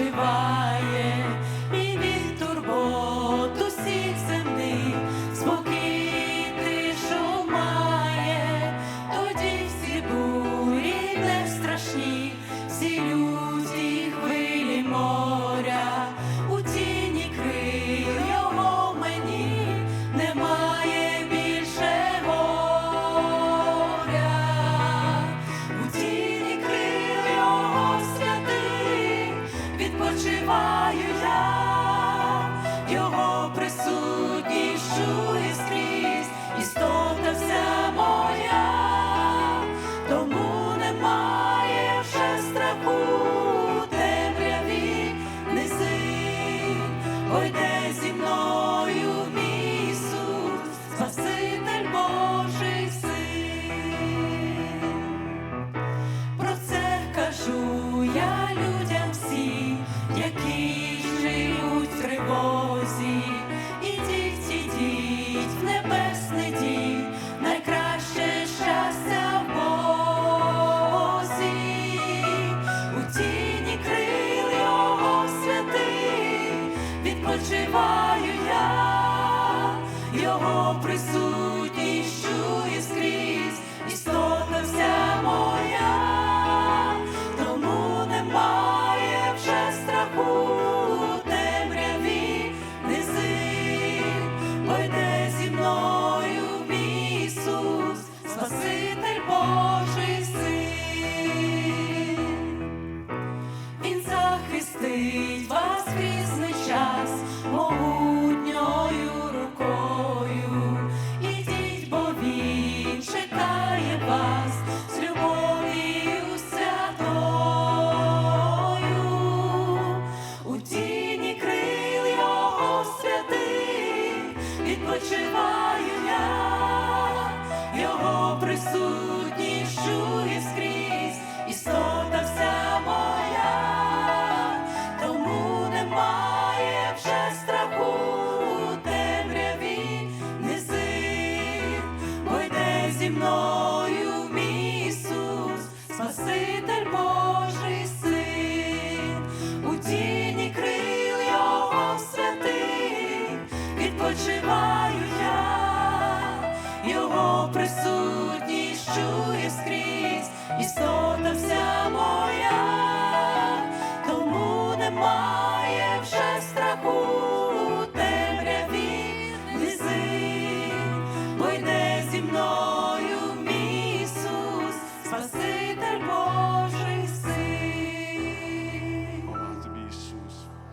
співає. 置いて відпочиваю я, його присутність чує скрізь. відпочиваю я, його присутність чує скрізь. присутність чує скрізь істота вся моя.